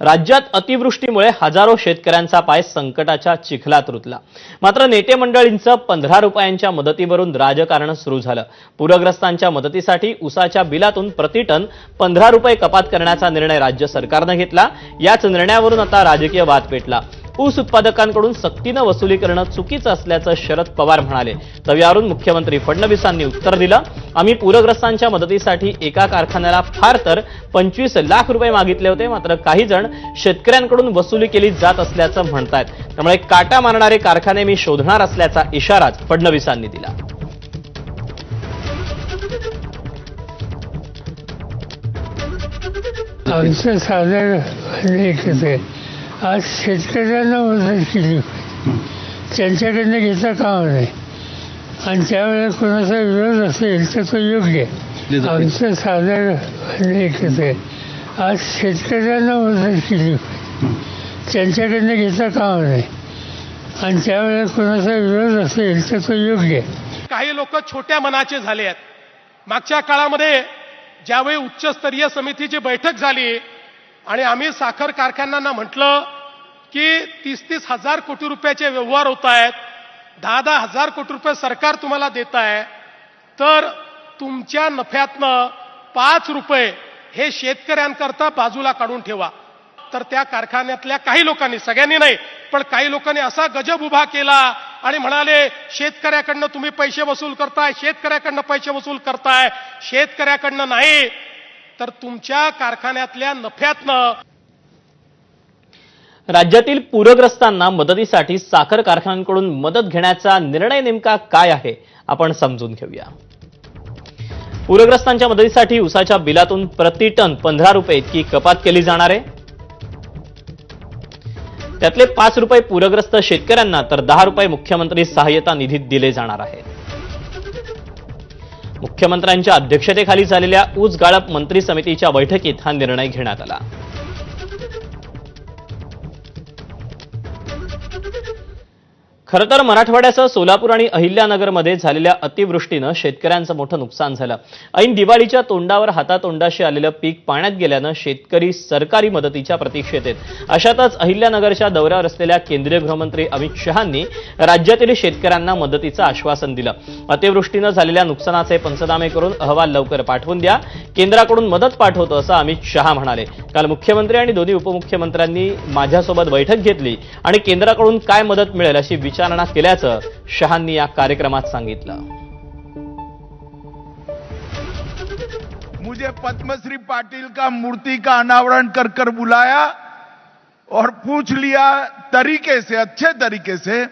राज्यात अतिवृष्टीमुळे हजारो शेतकऱ्यांचा पाय संकटाच्या चिखलात रुतला. मात्र नेते मंडळींचं पंधरा रुपयांच्या मदतीवरून राजकारण सुरू झालं. पूरग्रस्तांच्या मदतीसाठी उसाच्या बिलातून प्रतिटन पंधरा रुपये कपात करण्याचा निर्णय राज्य सरकारनं घेतला. याच निर्णयावरून आता राजकीय वाद पेटला. ऊस उत्पादकांकडून सक्तीनं वसुली करणं चुकीचं असल्याचं शरद पवार म्हणाले. तर यावरून मुख्यमंत्री फडणवीसांनी उत्तर दिलं. आम्ही पूरग्रस्तांच्या मदतीसाठी एका कारखान्याला फार तर पंचवीस लाख रुपये मागितले होते. मात्र काही जण शेतकऱ्यांकडून वसुली केली जात असल्याचं म्हणतायत. त्यामुळे काटा मारणारे कारखाने मी शोधणार असल्याचा इशाराच फडणवीसांनी दिला. आमचं आज शेतकऱ्यांना मदत केली. त्यांच्याकडनं घेता कामा नाही आणि त्यावेळेला कोणाचा विरोध असेल तर तो योग्य. आहे आमचं साधं लेखच आहे आज शेतकऱ्यांना मदत केली. त्यांच्याकडनं घेता कामा नाही आणि त्यावेळेला कोणाचा विरोध असेल तर तो योग्य. आहे काही लोक छोट्या मनाचे झाले आहेत. मागच्या काळामध्ये ज्यावेळी उच्चस्तरीय समितीची बैठक झाली आणि आम्ही साखर कारखान्यांना म्हटलं की तीस तीस हजार कोटी रुपयाचे व्यवहार होत आहेत दहा दहा हजार कोटी रुपये सरकार तुम्हाला देत आहे तर तुमच्या नफ्यातनं पाच रुपये हे शेतकऱ्यांकरता बाजूला काढून ठेवा. तर त्या कारखान्यातल्या काही लोकांनी सगळ्यांनी नाही पण काही लोकांनी असा गजब उभा केला आणि म्हणाले शेतकऱ्याकडनं तुम्ही पैसे वसूल करताय शेतकऱ्याकडनं पैसे वसूल करताय शेतकऱ्याकडनं नाही. तर तुमच्या कारखान्यातल्या नफ्यातनं राज्यातील पूरग्रस्तांना मदतीसाठी साखर कारखान्यांकडून मदत घेण्याचा निर्णय नेमका काय आहे आपण समजून घेऊया. पूरग्रस्तांच्या मदतीसाठी उसाच्या बिलातून प्रति टन पंधरा रुपये इतकी कपात केली जाणार आहे. त्यातले पाच रुपये पूरग्रस्त शेतकऱ्यांना तर दहा रुपये मुख्यमंत्री सहाय्यता निधीत दिले जाणार आहेत. मुख्यमंत्र्यांच्या अध्यक्षतेखाली झालेल्या ऊस गाळप मंत्री समितीच्या बैठकीत हा निर्णय घेण्यात आला. खरं तर मराठवाड्यासह सोलापूर आणि अहिल्यानगरमध्ये झालेल्या अतिवृष्टीनं शेतकऱ्यांचं मोठं नुकसान झालं. ऐन दिवाळीच्या तोंडावर हातातोंडाशी आलेलं पीक पाण्यात गेल्यानं शेतकरी सरकारी मदतीच्या प्रतीक्षेत आहेत. अशातच अहिल्यानगरच्या दौऱ्यावर असलेल्या केंद्रीय गृहमंत्री अमित शहांनी राज्यातील शेतकऱ्यांना मदतीचं आश्वासन दिलं. अतिवृष्टीनं झालेल्या नुकसानाचे पंचनामे करून अहवाल लवकर पाठवून द्या. केंद्राकडून मदत पाठवतो असं अमित शहा म्हणाले. काल मुख्यमंत्री आणि दोन्ही उपमुख्यमंत्र्यांनी माझ्यासोबत बैठक घेतली आणि केंद्राकडून काय मदत मिळेल अशी विचारणा केल्याचं शहांनी या कार्यक्रमात सांगितलं. मुझे पद्मश्री पाटिल का मूर्ति का अनावरण कर कर बुलाया और पूछ लिया तरीके से अच्छे तरीके से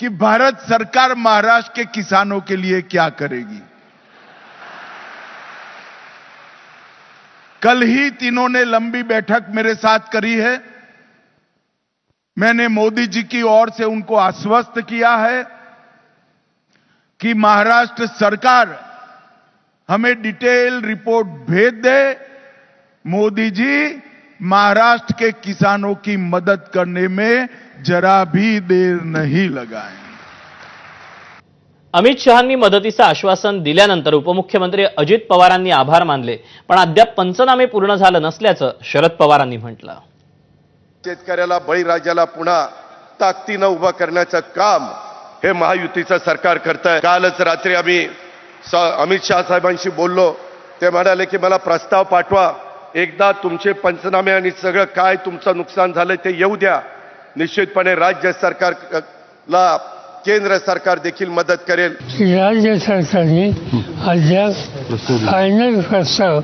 कि भारत सरकार महाराष्ट्र के किसानों के लिए क्या करेगी। कल ही तीनों ने लंबी बैठक मेरे साथ करी है। मैंने मोदी जी की ओर से उनको आश्वस्त किया है कि महाराष्ट्र सरकार हमें डिटेल रिपोर्ट भेज दे, मोदी जी महाराष्ट्र के किसानों की मदद करने में जरा भी देर नहीं लगाएँगे अमित शहांनी मदतीचं आश्वासन दिल्यानंतर उपमुख्यमंत्री अजित पवारांनी आभार मानले पण अद्याप पंचनामे पूर्ण झालं नसल्याचं शरद पवारांनी म्हटलं. शेतकऱ्याला बळीराजाला पुन्हा ताकदीनं उभं करण्याचं काम हे महायुतीचं सरकार करत आहे कालच रात्री आम्ही स- अमित शहा साहेबांशी बोललो. ते म्हणाले की मला प्रस्ताव पाठवा. एकदा तुमचे पंचनामे आणि सगळं काय तुमचं नुकसान झालं ते येऊ द्या. निश्चितपणे राज्य सरकारला केंद्र सरकार देखील मदत करेल. की राज्य सरकारने अद्याप फायनल प्रस्ताव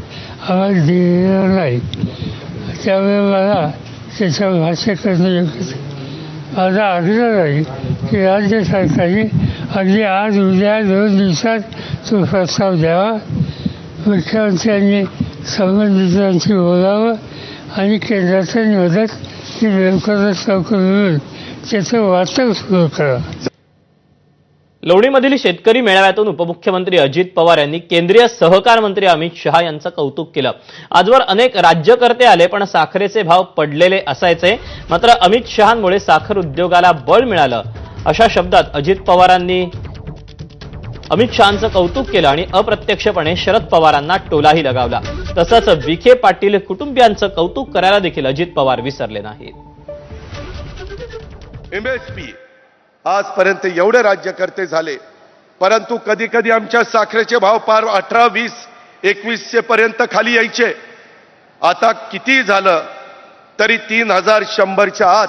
आम्हाला दिलेला नाही. त्यामुळे मला त्याच्यावर भाष्य करणं योग्य माझा आग्रह राहील की राज्य सरकारने अगदी आज उद्या दोन दिवसात तो प्रस्ताव द्यावा. मुख्यमंत्र्यांनी संबंधितांशी बोलावं आणि केंद्राची मदत ही लवकरात लवकर मिळून त्याचं वाटप सुरू करा लोणीमधील शेतकरी मेळाव्यातून उपमुख्यमंत्री अजित पवार यांनी केंद्रीय सहकार मंत्री अमित शहा यांचं कौतुक केलं. आजवर अनेक राज्यकर्ते आले पण साखरेचे भाव पडलेले असायचे. मात्र अमित शहांमुळे साखर उद्योगाला बळ मिळालं. अशा शब्दात अजित पवारांनी अमित शहांचं कौतुक केलं आणि अप्रत्यक्षपणे शरद पवारांना टोलाही लगावला. तसंच विखे पाटील कुटुंबियांचं कौतुक करायला देखील अजित पवार विसरले नाहीत. एमएसपी आजपर्यंत एवढे राज्यकर्ते झाले. परंतु कधी कधी आमच्या साखरेचे भाव पार अठरा वीस एकवीसशे पर्यंत खाली यायचे. आता किती झालं तरी तीन हजार शंभरच्या आत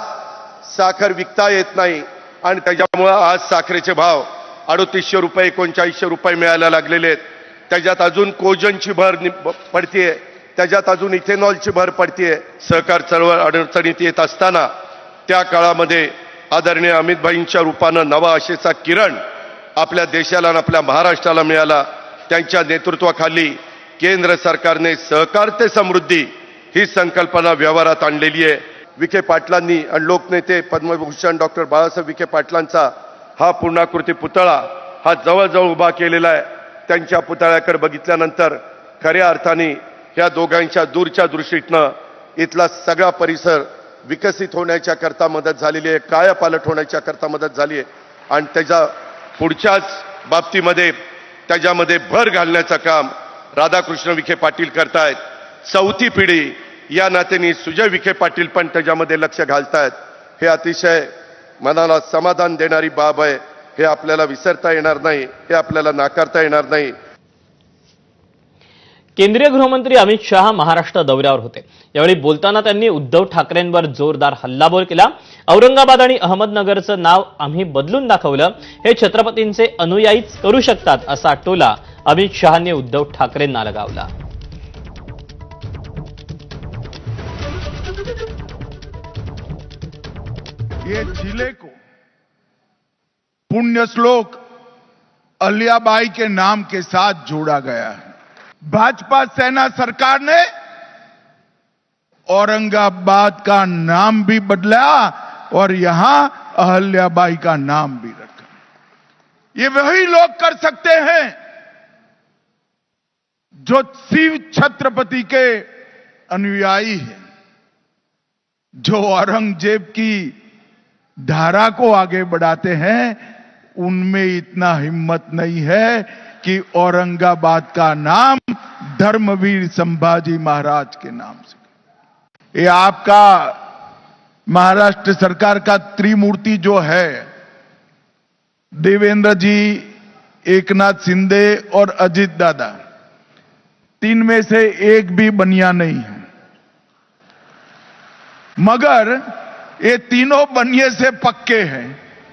साखर विकता येत नाही आणि त्याच्यामुळं आज साखरेचे भाव अडोतीसशे रुपये एकोणचाळीसशे रुपये मिळायला लागलेले आहेत. त्याच्यात अजून कोजनची भर नि- पडतीये. त्याच्यात अजून इथेनॉलची भर पडतीये. सहकार चळवळ अडचणीत येत असताना त्या काळामध्ये आदरणीय अमितभाईंच्या रूपानं नवा आशेचा किरण आपल्या देशाला आणि आपल्या महाराष्ट्राला मिळाला. त्यांच्या नेतृत्वाखाली केंद्र सरकारने सहकार ते समृद्धी ही संकल्पना व्यवहारात आणलेली आहे. विखे पाटलांनी आणि लोकनेते पद्मभूषण डॉक्टर बाळासाहेब विखे पाटलांचा हा पूर्णाकृती पुतळा हा जवळजवळ उभा केलेला आहे. त्यांच्या पुतळ्याकडे बघितल्यानंतर खऱ्या अर्थाने ह्या दोघांच्या दूरच्या दृष्टीतनं इथला सगळा परिसर विकसित होण्याच्या करता मदत झालेली आहे कायापालट होण्याच्या करता मदत झाली आहे. आणि त्याच्या पुढच्याच बाबतीमध्ये त्याच्यामध्ये भर घालण्याचं काम राधाकृष्ण विखे पाटील करतायत. चौथी पिढी या नात्याने सुजय विखे पाटील पण त्याच्यामध्ये लक्ष घालतायत. हे अतिशय मनाला समाधान देणारी बाब आहे. हे आपल्याला विसरता येणार नाही हे आपल्याला नाकारता येणार नाही. केंद्रीय गृहमंत्री अमित शहा महाराष्ट्र दौऱ्यावर होते. यावेळी बोलताना त्यांनी उद्धव ठाकरेंवर जोरदार हल्लाबोल केला. औरंगाबाद आणि अहमदनगरचं नाव आम्ही बदलून दाखवलं. हे छत्रपतींचे अनुयायीच करू शकतात असा टोला अमित शहाने उद्धव ठाकरेंना लगावला. ये जिले को पुण्य श्लोक अलियाबाई के नाम के साथ जोड़ा गया है। भाजपा सेना सरकार ने औरंगाबाद का नाम भी बदला और यहाँ अहल्याबाई का नाम भी रखा। ये वही लोग कर सकते हैं जो शिव छत्रपति के अनुयायी हैं, जो औरंगज़ेब की धारा को आगे बढ़ाते हैं उनमें इतना हिम्मत नहीं है कि औरंगाबाद का नाम धर्मवीर संभाजी महाराज के नाम से। ये आपका महाराष्ट्र सरकार का त्रिमूर्ति जो है, देवेंद्र जी, एकनाथ शिंदे और अजित दादा, तीन में से एक भी बनिया नहीं है। मगर ये तीनों बनिए से पक्के हैं।